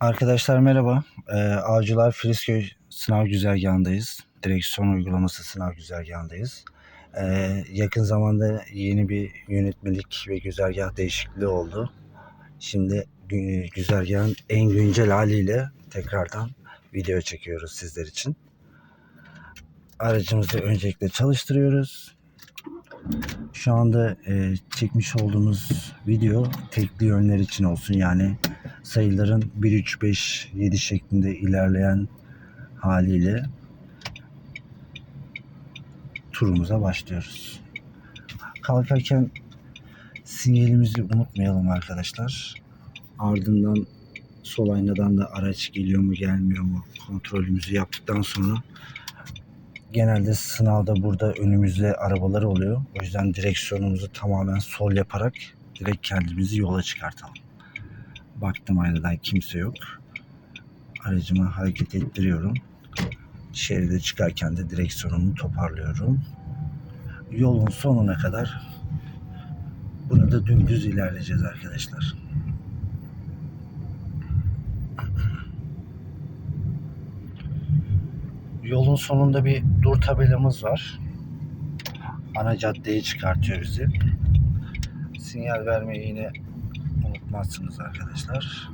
Arkadaşlar merhaba. Ee, Avcılar Filizköy sınav güzergahındayız. Direksiyon uygulaması sınav güzergahındayız. Ee, yakın zamanda yeni bir yönetmelik ve güzergah değişikliği oldu. Şimdi gü- güzergahın en güncel haliyle tekrardan video çekiyoruz sizler için. Aracımızı öncelikle çalıştırıyoruz. Şu anda e, çekmiş olduğumuz video tekli yönler için olsun yani sayıların 1, 3, 5, 7 şeklinde ilerleyen haliyle turumuza başlıyoruz. Kalkarken sinyalimizi unutmayalım arkadaşlar. Ardından sol aynadan da araç geliyor mu gelmiyor mu kontrolümüzü yaptıktan sonra genelde sınavda burada önümüzde arabalar oluyor. O yüzden direksiyonumuzu tamamen sol yaparak direkt kendimizi yola çıkartalım. Baktım aynadan kimse yok. Aracımı hareket ettiriyorum. Şeride çıkarken de direksiyonumu toparlıyorum. Yolun sonuna kadar burada dümdüz ilerleyeceğiz arkadaşlar. Yolun sonunda bir dur tabelamız var. Ana caddeye çıkartıyor bizi. Sinyal vermeyi yine unutmazsınız arkadaşlar.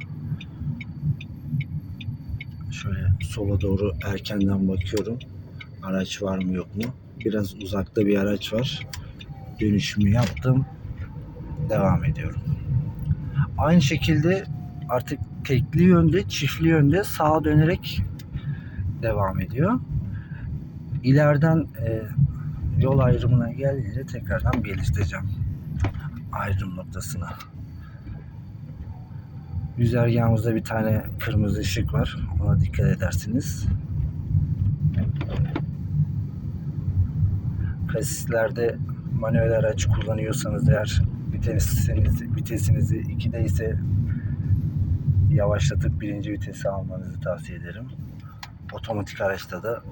Şöyle sola doğru erkenden bakıyorum. Araç var mı yok mu? Biraz uzakta bir araç var. Dönüşümü yaptım. Devam ediyorum. Aynı şekilde artık tekli yönde, çiftli yönde sağa dönerek devam ediyor. İleriden e, yol ayrımına geldiğinde tekrardan belirteceğim ayrım noktasını. Güzergahımızda bir tane kırmızı ışık var. Ona dikkat edersiniz. Kasislerde manuel araç kullanıyorsanız eğer vitesinizi, vitesinizi 2'de ise yavaşlatıp birinci vitesi almanızı tavsiye ederim. Otomatik araçta da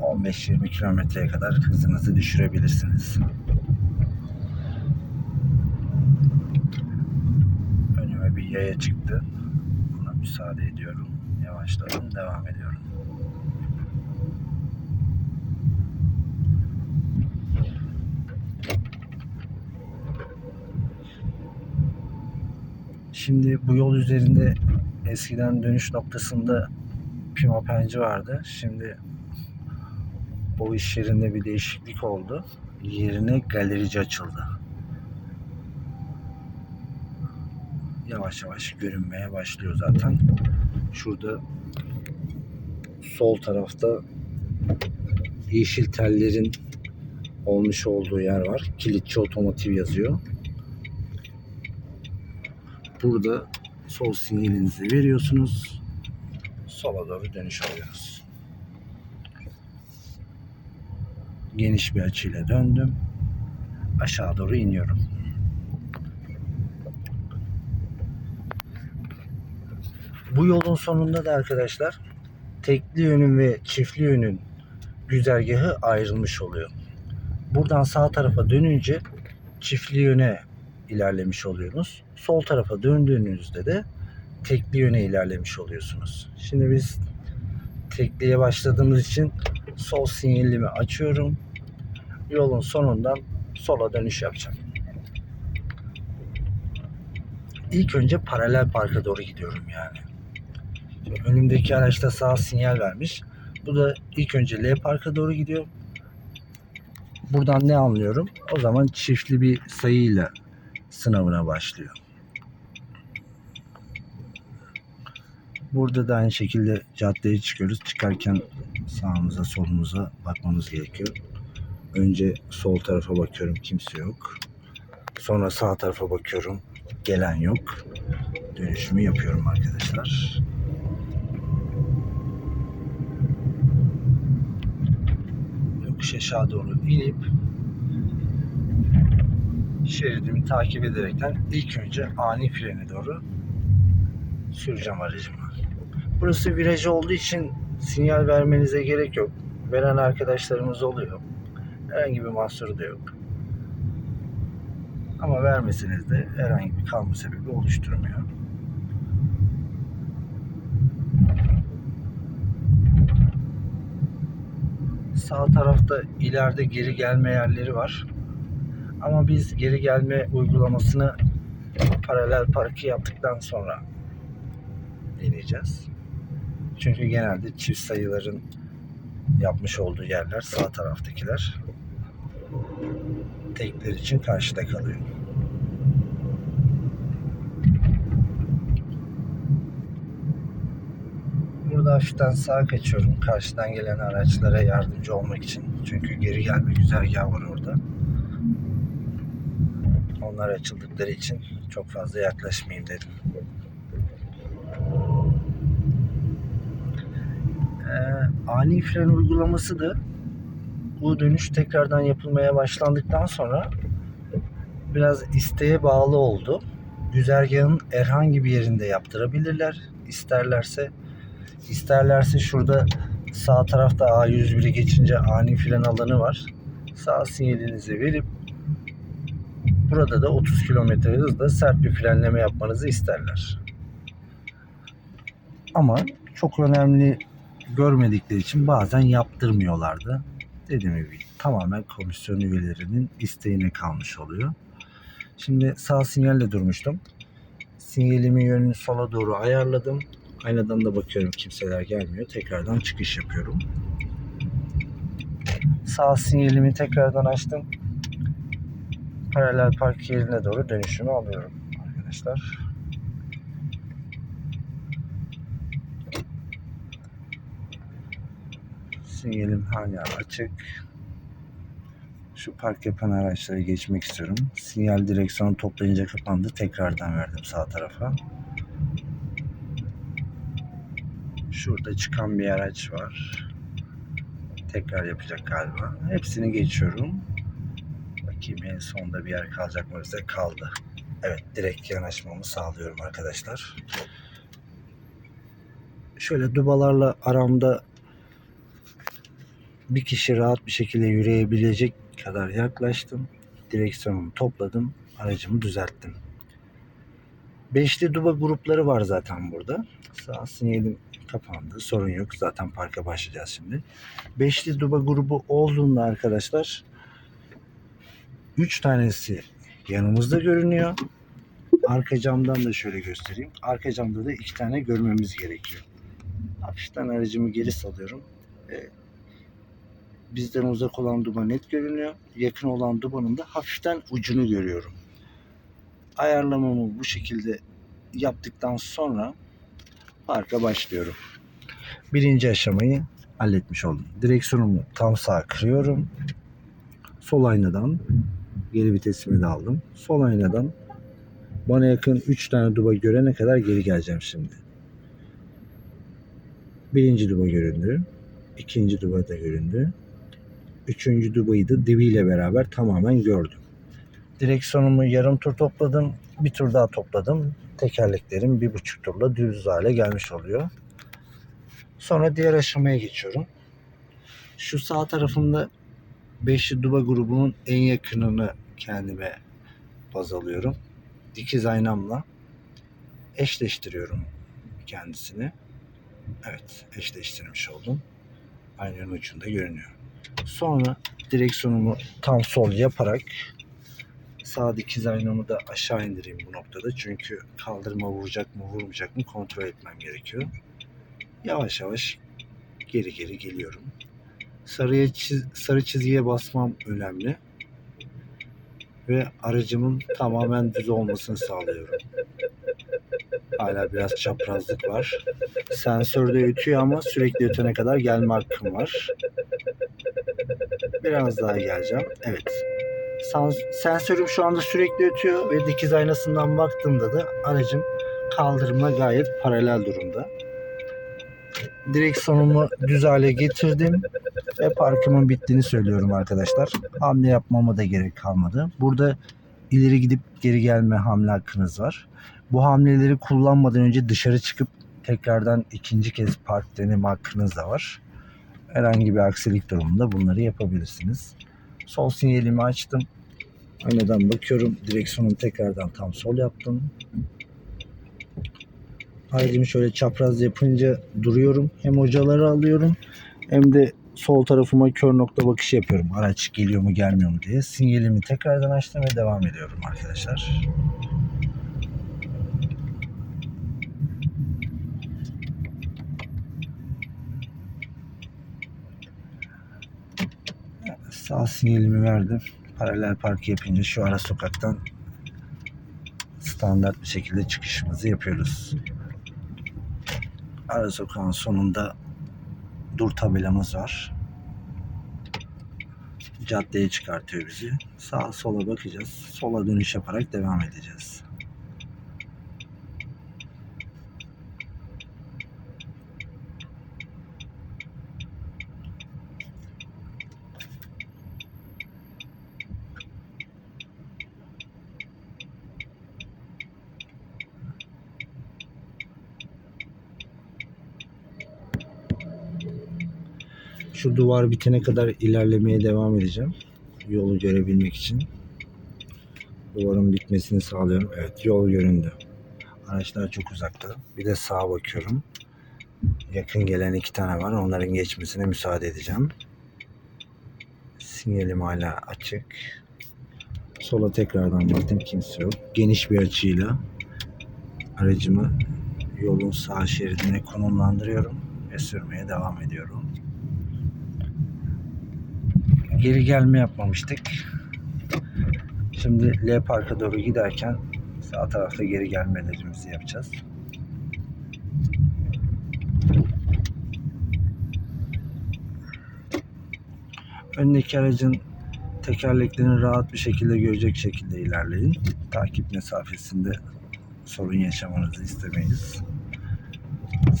15-20 kilometreye kadar hızınızı düşürebilirsiniz. Önüme bir yaya çıktı. Ona müsaade ediyorum. Yavaşladım. Devam ediyorum. Şimdi bu yol üzerinde eskiden dönüş noktasında Pima Penci vardı. Şimdi o iş yerinde bir değişiklik oldu. Yerine galerici açıldı. Yavaş yavaş görünmeye başlıyor zaten. Şurada sol tarafta yeşil tellerin olmuş olduğu yer var. Kilitçi otomotiv yazıyor. Burada sol sinyalinizi veriyorsunuz. Sola doğru dönüş alıyoruz. Geniş bir açıyla döndüm. Aşağı doğru iniyorum. Bu yolun sonunda da arkadaşlar tekli yönün ve çiftli yönün güzergahı ayrılmış oluyor. Buradan sağ tarafa dönünce çiftli yöne ilerlemiş oluyorsunuz. Sol tarafa döndüğünüzde de tekli yöne ilerlemiş oluyorsunuz. Şimdi biz tekliye başladığımız için sol sinyalimi açıyorum. Yolun sonundan sola dönüş yapacağım. İlk önce paralel parka doğru gidiyorum yani. Şimdi önümdeki araçta sağ sinyal vermiş. Bu da ilk önce L parka doğru gidiyor. Buradan ne anlıyorum? O zaman çiftli bir sayıyla sınavına başlıyor. Burada da aynı şekilde caddeye çıkıyoruz. Çıkarken sağımıza solumuza bakmamız gerekiyor. Önce sol tarafa bakıyorum kimse yok. Sonra sağ tarafa bakıyorum gelen yok. Dönüşümü yapıyorum arkadaşlar. Yokuş aşağı doğru inip şeridimi takip ederekten ilk önce ani frene doğru süreceğim aracımı. Burası viraj olduğu için sinyal vermenize gerek yok. Veren arkadaşlarımız oluyor. Herhangi bir mahsuru da yok. Ama vermeseniz de herhangi bir kalma sebebi oluşturmuyor. Sağ tarafta ileride geri gelme yerleri var. Ama biz geri gelme uygulamasını paralel parkı yaptıktan sonra deneyeceğiz. Çünkü genelde çift sayıların yapmış olduğu yerler sağ taraftakiler. Tekler için karşıda kalıyor. Burada hafiften sağa kaçıyorum. Karşıdan gelen araçlara yardımcı olmak için. Çünkü geri gelme güzergahı var orada. Onlar açıldıkları için çok fazla yaklaşmayayım dedim. Ee, ani fren uygulaması da bu dönüş tekrardan yapılmaya başlandıktan sonra biraz isteğe bağlı oldu. Güzergahın herhangi bir yerinde yaptırabilirler. İsterlerse isterlerse şurada sağ tarafta A101'i geçince ani fren alanı var. Sağ sinyalinizi verip burada da 30 km hızla sert bir frenleme yapmanızı isterler. Ama çok önemli görmedikleri için bazen yaptırmıyorlardı. Dediğim gibi tamamen komisyon üyelerinin isteğine kalmış oluyor. Şimdi sağ sinyalle durmuştum. Sinyalimin yönünü sola doğru ayarladım. Aynadan da bakıyorum kimseler gelmiyor. Tekrardan çıkış yapıyorum. Sağ sinyalimi tekrardan açtım. Paralel park yerine doğru dönüşümü alıyorum arkadaşlar. Sinyalim hala açık. Şu park yapan araçları geçmek istiyorum. Sinyal direksiyonu toplayınca kapandı. Tekrardan verdim sağ tarafa. Şurada çıkan bir araç var. Tekrar yapacak galiba. Hepsini geçiyorum. Bakayım en sonda bir yer kalacak mı bize? Kaldı. Evet direkt yanaşmamı sağlıyorum arkadaşlar. Şöyle dubalarla aramda bir kişi rahat bir şekilde yürüyebilecek kadar yaklaştım. Direksiyonumu topladım. Aracımı düzelttim. Beşli duba grupları var zaten burada. Sağ sinyalim kapandı. Sorun yok. Zaten parka başlayacağız şimdi. Beşli duba grubu olduğunda arkadaşlar 3 tanesi yanımızda görünüyor. Arka camdan da şöyle göstereyim. Arka camda da iki tane görmemiz gerekiyor. Hafiften aracımı geri salıyorum. Ee, bizden uzak olan duba net görünüyor. Yakın olan dubanın da hafiften ucunu görüyorum. Ayarlamamı bu şekilde yaptıktan sonra parka başlıyorum. Birinci aşamayı halletmiş oldum. Direksiyonumu tam sağ kırıyorum. Sol aynadan geri vitesimi de aldım. Sol aynadan bana yakın 3 tane duba görene kadar geri geleceğim şimdi. Birinci duba göründü. ikinci duba da göründü. Üçüncü dubayı da dibiyle beraber tamamen gördüm. Direksiyonumu yarım tur topladım. Bir tur daha topladım. Tekerleklerim bir buçuk turla düz hale gelmiş oluyor. Sonra diğer aşamaya geçiyorum. Şu sağ tarafında Beşli Duba grubunun en yakınını kendime baz alıyorum. Dikiz aynamla eşleştiriyorum kendisini. Evet eşleştirmiş oldum. Aynanın ucunda görünüyor. Sonra direksiyonumu tam sol yaparak sağ dikiz aynamı da aşağı indireyim bu noktada. Çünkü kaldırma vuracak mı vurmayacak mı kontrol etmem gerekiyor. Yavaş yavaş geri geri geliyorum. Sarıya çiz, sarı çizgiye basmam önemli. Ve aracımın tamamen düz olmasını sağlıyorum. Hala biraz çaprazlık var. Sensörde ötüyor ama sürekli ötene kadar gelme hakkım var. Biraz daha geleceğim. Evet. Sensörüm şu anda sürekli ötüyor ve dikiz aynasından baktığımda da aracım kaldırıma gayet paralel durumda. Direksiyonumu düz hale getirdim ve parkımın bittiğini söylüyorum arkadaşlar. Hamle yapmama da gerek kalmadı. Burada ileri gidip geri gelme hamle hakkınız var. Bu hamleleri kullanmadan önce dışarı çıkıp tekrardan ikinci kez park deneme hakkınız da var. Herhangi bir aksilik durumunda bunları yapabilirsiniz. Sol sinyalimi açtım. Aynadan bakıyorum. Direksiyonu tekrardan tam sol yaptım. Ayrıca şöyle çapraz yapınca duruyorum. Hem hocaları alıyorum hem de sol tarafıma kör nokta bakışı yapıyorum. Araç geliyor mu gelmiyor mu diye. Sinyalimi tekrardan açtım ve devam ediyorum arkadaşlar. Sağ sinyalimi verdim. Paralel park yapınca şu ara sokaktan standart bir şekilde çıkışımızı yapıyoruz. Ara sokağın sonunda dur tabelamız var. Caddeye çıkartıyor bizi. Sağa sola bakacağız. Sola dönüş yaparak devam edeceğiz. Şu duvar bitene kadar ilerlemeye devam edeceğim. Yolu görebilmek için. Duvarın bitmesini sağlıyorum. Evet yol göründü. Araçlar çok uzakta. Bir de sağa bakıyorum. Yakın gelen iki tane var. Onların geçmesine müsaade edeceğim. Sinyalim hala açık. Sola tekrardan baktım. Kimse yok. Geniş bir açıyla aracımı yolun sağ şeridine konumlandırıyorum ve sürmeye devam ediyorum geri gelme yapmamıştık. Şimdi L Park'a doğru giderken sağ tarafta geri gelmelerimizi yapacağız. Öndeki aracın tekerleklerini rahat bir şekilde görecek şekilde ilerleyin. Takip mesafesinde sorun yaşamanızı istemeyiz.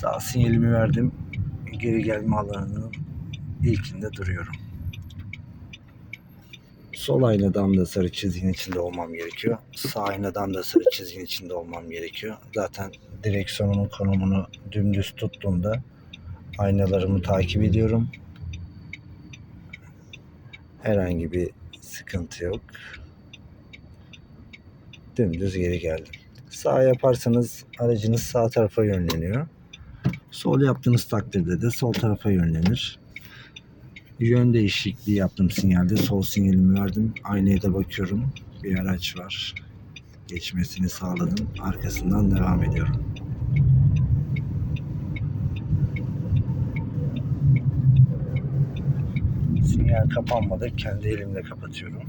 Sağ sinyalimi verdim. Geri gelme alanının ilkinde duruyorum. Sol aynadan da sarı çizginin içinde olmam gerekiyor. Sağ aynadan da sarı çizginin içinde olmam gerekiyor. Zaten direksiyonumun konumunu dümdüz tuttuğumda aynalarımı takip ediyorum. Herhangi bir sıkıntı yok. Dümdüz geri geldim. Sağ yaparsanız aracınız sağ tarafa yönleniyor. Sol yaptığınız takdirde de sol tarafa yönlenir. Yön değişikliği yaptım sinyalde. Sol sinyalimi verdim. Aynaya da bakıyorum. Bir araç var. Geçmesini sağladım. Arkasından devam ediyorum. Sinyal kapanmadı. Kendi elimle kapatıyorum.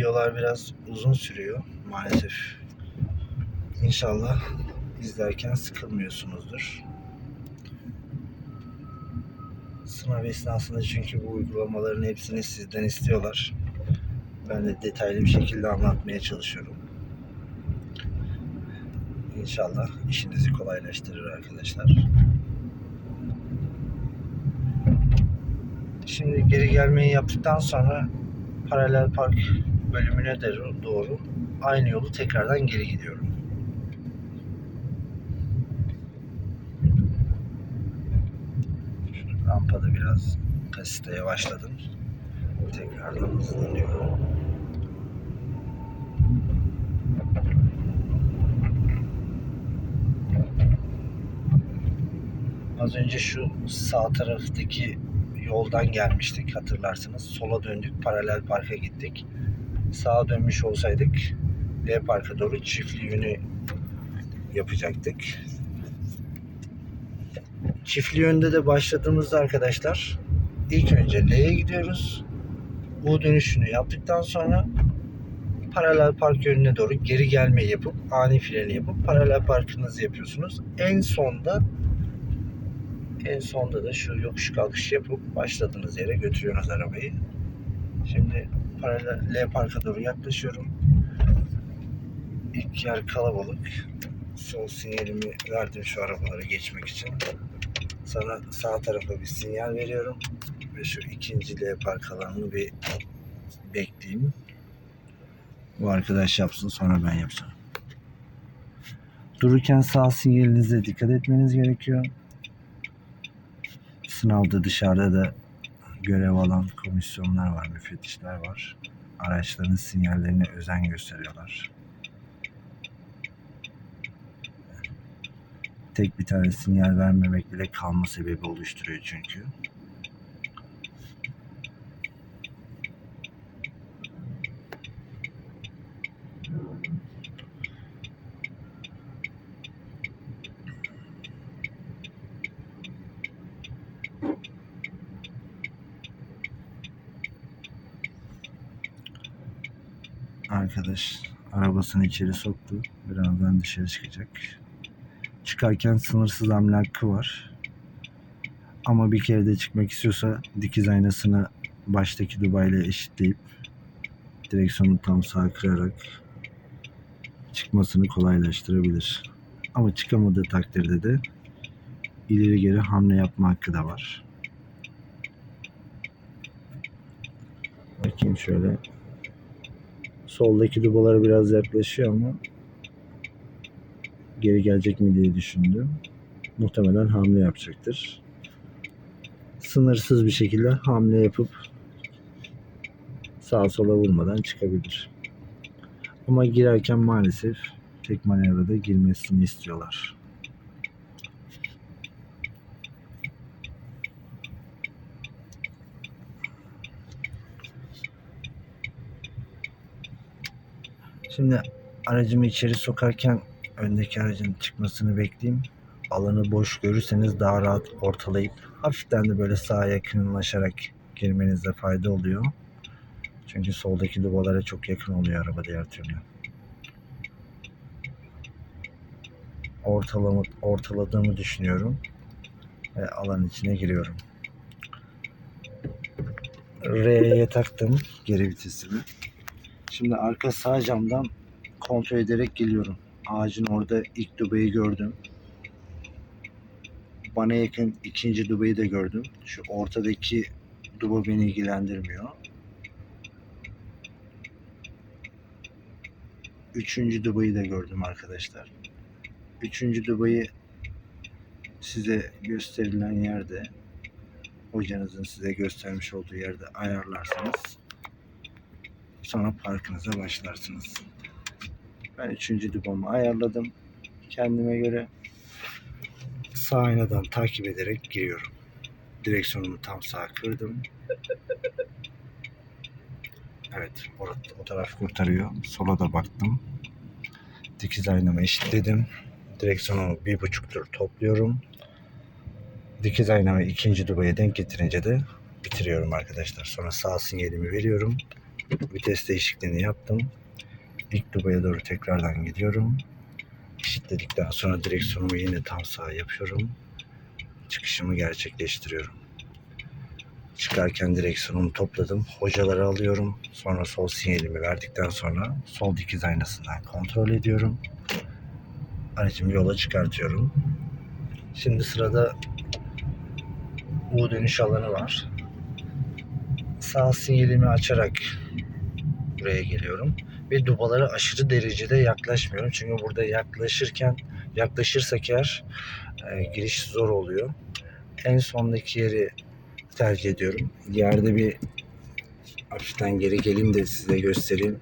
Videolar biraz uzun sürüyor maalesef. İnşallah izlerken sıkılmıyorsunuzdur. Sınav esnasında çünkü bu uygulamaların hepsini sizden istiyorlar. Ben de detaylı bir şekilde anlatmaya çalışıyorum. İnşallah işinizi kolaylaştırır arkadaşlar. Şimdi geri gelmeyi yaptıktan sonra paralel park bölümüne de doğru aynı yolu tekrardan geri gidiyorum. Şu rampada biraz kasiste yavaşladım. Tekrardan hızlanıyorum. Az önce şu sağ taraftaki yoldan gelmiştik hatırlarsınız. Sola döndük paralel parka gittik. Sağa dönmüş olsaydık L parka doğru çiftli yönü yapacaktık. Çiftli yönde de başladığımızda arkadaşlar ilk önce L'ye gidiyoruz. U dönüşünü yaptıktan sonra paralel park yönüne doğru geri gelme yapıp ani freni yapıp paralel parkınızı yapıyorsunuz. En sonda en sonda da şu yokuş kalkış yapıp başladığınız yere götürüyorsunuz arabayı. Şimdi paralel L parka doğru yaklaşıyorum. İlk yer kalabalık. Sol sinyalimi verdim şu arabaları geçmek için. Sana sağ tarafa bir sinyal veriyorum. Ve şu ikinci L park alanını bir bekleyeyim. Bu arkadaş yapsın sonra ben yapacağım. Dururken sağ sinyalinize dikkat etmeniz gerekiyor. Sınavda dışarıda da görev alan komisyonlar var, müfettişler var. Araçların sinyallerine özen gösteriyorlar. Tek bir tane sinyal vermemek bile kalma sebebi oluşturuyor çünkü. Arkadaş arabasını içeri soktu. Birazdan dışarı çıkacak. Çıkarken sınırsız hamle var. Ama bir kere de çıkmak istiyorsa dikiz aynasını baştaki Dubai ile eşitleyip direksiyonu tam sağa kırarak çıkmasını kolaylaştırabilir. Ama çıkamadığı takdirde de ileri geri hamle yapma hakkı da var. Bakayım şöyle. Soldaki dubalara biraz yaklaşıyor ama geri gelecek mi diye düşündüm. Muhtemelen hamle yapacaktır. Sınırsız bir şekilde hamle yapıp sağa sola vurmadan çıkabilir. Ama girerken maalesef tek manevrada girmesini istiyorlar. Şimdi aracımı içeri sokarken öndeki aracın çıkmasını bekleyeyim. Alanı boş görürseniz daha rahat ortalayıp hafiften de böyle sağa yakınlaşarak girmenizde fayda oluyor. Çünkü soldaki dubalara çok yakın oluyor araba diğer türlü. Ortalama, ortaladığımı düşünüyorum ve alan içine giriyorum. R'ye taktım geri vitesimi. Şimdi arka sağ camdan kontrol ederek geliyorum. Ağacın orada ilk dubayı gördüm. Bana yakın ikinci dubayı da gördüm. Şu ortadaki duba beni ilgilendirmiyor. Üçüncü dubayı da gördüm arkadaşlar. Üçüncü dubayı size gösterilen yerde hocanızın size göstermiş olduğu yerde ayarlarsanız sonra parkınıza başlarsınız. Ben üçüncü dubamı ayarladım. Kendime göre sağ aynadan takip ederek giriyorum. Direksiyonumu tam sağa kırdım. Evet, o, o taraf kurtarıyor. Sola da baktım. Dikiz aynamı eşitledim. Direksiyonu bir buçuk tur topluyorum. Dikiz aynamı ikinci dubaya denk getirince de bitiriyorum arkadaşlar. Sonra sağ sinyalimi veriyorum. Vites değişikliğini yaptım. İlk dubaya doğru tekrardan gidiyorum. Eşitledikten sonra direksiyonumu yine tam sağa yapıyorum. Çıkışımı gerçekleştiriyorum. Çıkarken direksiyonumu topladım. Hocaları alıyorum. Sonra sol sinyalimi verdikten sonra sol dikiz aynasından kontrol ediyorum. Aracımı yola çıkartıyorum. Şimdi sırada U dönüş alanı var. Sağ sinyalimi açarak buraya geliyorum ve dubalara aşırı derecede yaklaşmıyorum. Çünkü burada yaklaşırken yaklaşırsak eğer e, giriş zor oluyor. En sondaki yeri tercih ediyorum. Yerde bir hafiften geri geleyim de size göstereyim.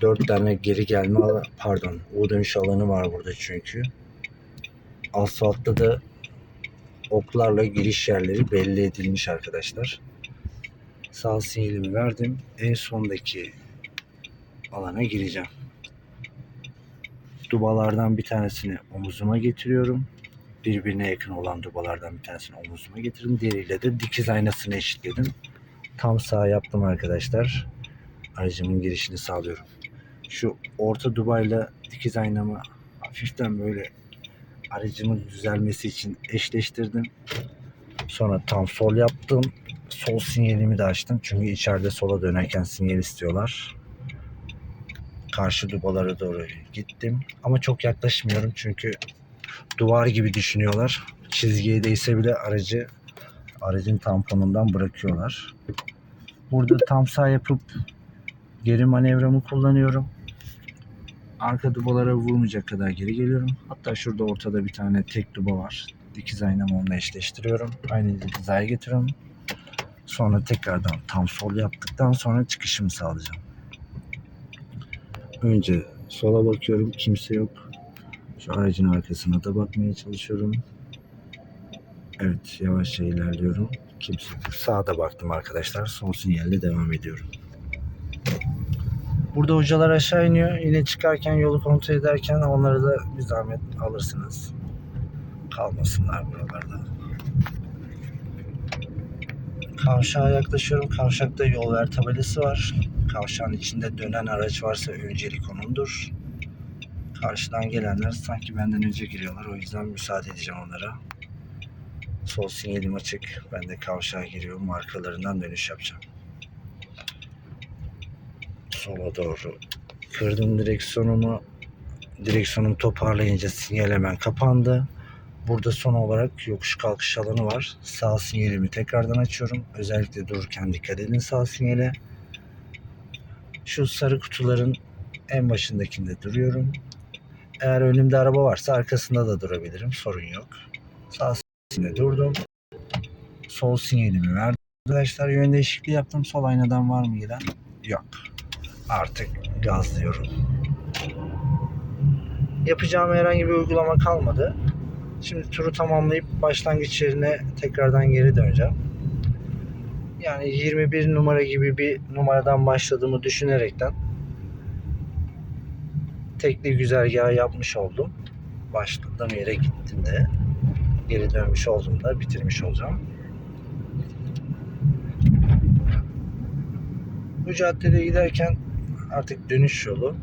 Dört tane geri gelme pardon U dönüş alanı var burada çünkü. Asfaltta da oklarla giriş yerleri belli edilmiş arkadaşlar. Sağ sinyalimi verdim. En sondaki alana gireceğim. Dubalardan bir tanesini omuzuma getiriyorum. Birbirine yakın olan dubalardan bir tanesini omuzuma getirdim. Diğeriyle de dikiz aynasını eşitledim. Tam sağ yaptım arkadaşlar. Aracımın girişini sağlıyorum. Şu orta dubayla dikiz aynamı hafiften böyle aracımın düzelmesi için eşleştirdim. Sonra tam sol yaptım. Sol sinyalimi de açtım. Çünkü içeride sola dönerken sinyal istiyorlar karşı dubalara doğru gittim. Ama çok yaklaşmıyorum çünkü duvar gibi düşünüyorlar. Çizgiye değse bile aracı aracın tamponundan bırakıyorlar. Burada tam sağ yapıp geri manevramı kullanıyorum. Arka dubalara vurmayacak kadar geri geliyorum. Hatta şurada ortada bir tane tek duba var. Dikiz aynamı onunla eşleştiriyorum. Aynı hizaya getiriyorum. Sonra tekrardan tam sol yaptıktan sonra çıkışımı sağlayacağım. Önce sola bakıyorum. Kimse yok. Şu aracın arkasına da bakmaya çalışıyorum. Evet yavaşça ilerliyorum. Kimse yok. Sağda baktım arkadaşlar. Sol sinyalle devam ediyorum. Burada hocalar aşağı iniyor. Yine çıkarken yolu kontrol ederken onları da bir zahmet alırsınız. Kalmasınlar buralarda. Kavşağa yaklaşıyorum. Kavşakta yol ver tabelası var. Kavşağın içinde dönen araç varsa öncelik onundur. Karşıdan gelenler sanki benden önce giriyorlar. O yüzden müsaade edeceğim onlara. Sol sinyalim açık. Ben de kavşağa giriyorum. Arkalarından dönüş yapacağım. Sola doğru kırdım direksiyonumu. Direksiyonum toparlayınca sinyal hemen kapandı. Burada son olarak yokuş kalkış alanı var. Sağ sinyalimi tekrardan açıyorum. Özellikle dururken dikkat edin sağ sinyale. Şu sarı kutuların en başındakinde duruyorum. Eğer önümde araba varsa arkasında da durabilirim. Sorun yok. Sağ sinyalde durdum. Sol sinyalimi verdim. Arkadaşlar yön değişikliği yaptım. Sol aynadan var mı giden? Yok. Artık gazlıyorum. Yapacağım herhangi bir uygulama kalmadı. Şimdi turu tamamlayıp başlangıç yerine tekrardan geri döneceğim. Yani 21 numara gibi bir numaradan başladığımı düşünerekten tekli güzergahı yapmış oldum. Başladığım yere gittim de geri dönmüş oldum da bitirmiş olacağım. Bu caddede giderken artık dönüş yolu.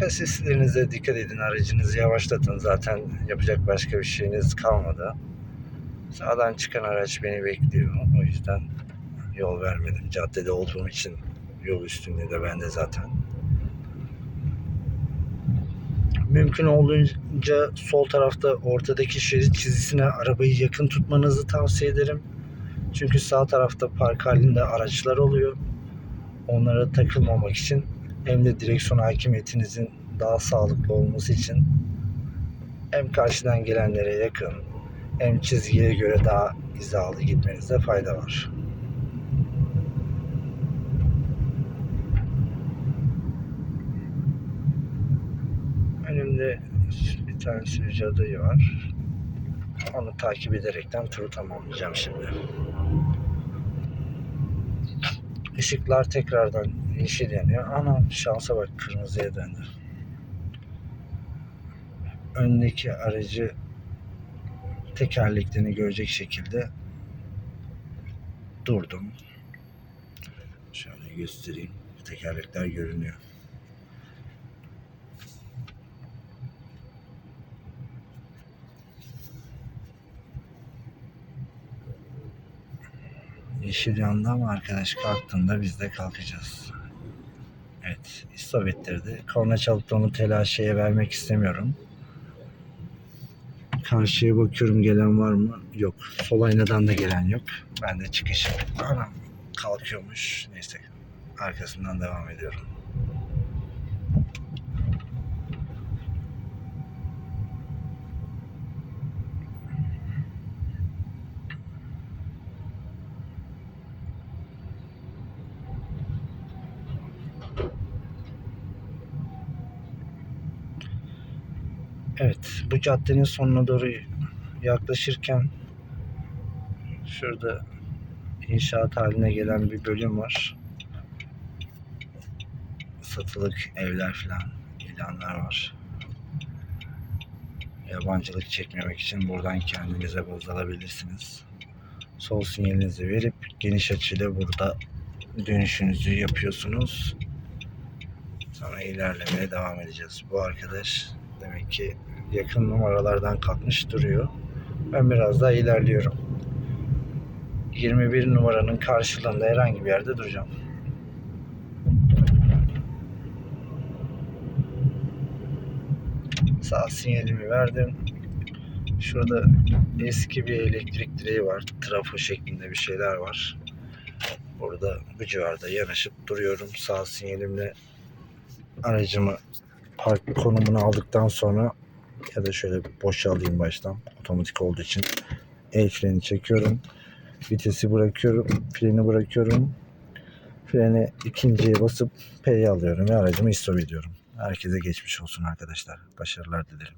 Kasislerinize dikkat edin. Aracınızı yavaşlatın. Zaten yapacak başka bir şeyiniz kalmadı. Sağdan çıkan araç beni bekliyor. O yüzden yol vermedim. Caddede olduğum için yol üstünlüğü de bende zaten. Mümkün olduğunca sol tarafta ortadaki şerit çizgisine arabayı yakın tutmanızı tavsiye ederim. Çünkü sağ tarafta park halinde araçlar oluyor. Onlara takılmamak için hem de direksiyon hakimiyetinizin daha sağlıklı olması için hem karşıdan gelenlere yakın hem çizgiye göre daha hizalı gitmenizde fayda var. Önümde bir tane sürücü adayı var. Onu takip ederekten turu tamamlayacağım şimdi. Işıklar tekrardan yeşil yanıyor. Anam şansa bak kırmızıya döndü. Öndeki aracı tekerleklerini görecek şekilde durdum. Şöyle göstereyim. Tekerlekler görünüyor. Yeşil yandı ama arkadaş kalktığında biz de kalkacağız. Evet, istop ettirdi. Korna çalıp onu telaşeye vermek istemiyorum. Karşıya bakıyorum gelen var mı? Yok. Sol aynadan da gelen yok. Ben de çıkış. Anam kalkıyormuş. Neyse arkasından devam ediyorum. Evet, bu caddenin sonuna doğru yaklaşırken şurada inşaat haline gelen bir bölüm var. Satılık evler falan ilanlar var. Yabancılık çekmemek için buradan kendinize baz alabilirsiniz. Sol sinyalinizi verip geniş açıyla burada dönüşünüzü yapıyorsunuz. Sonra ilerlemeye devam edeceğiz. Bu arkadaş demek ki yakın numaralardan kalkmış duruyor. Ben biraz daha ilerliyorum. 21 numaranın karşılığında herhangi bir yerde duracağım. Sağ sinyalimi verdim. Şurada eski bir elektrik direği var. Trafo şeklinde bir şeyler var. Burada bu civarda yanaşıp duruyorum. Sağ sinyalimle aracımı park konumunu aldıktan sonra ya da şöyle boşa alayım baştan otomatik olduğu için el freni çekiyorum Vitesi bırakıyorum. Freni bırakıyorum. Freni ikinciye basıp P'yi alıyorum ve aracımı istop ediyorum. Herkese geçmiş olsun arkadaşlar. Başarılar dilerim.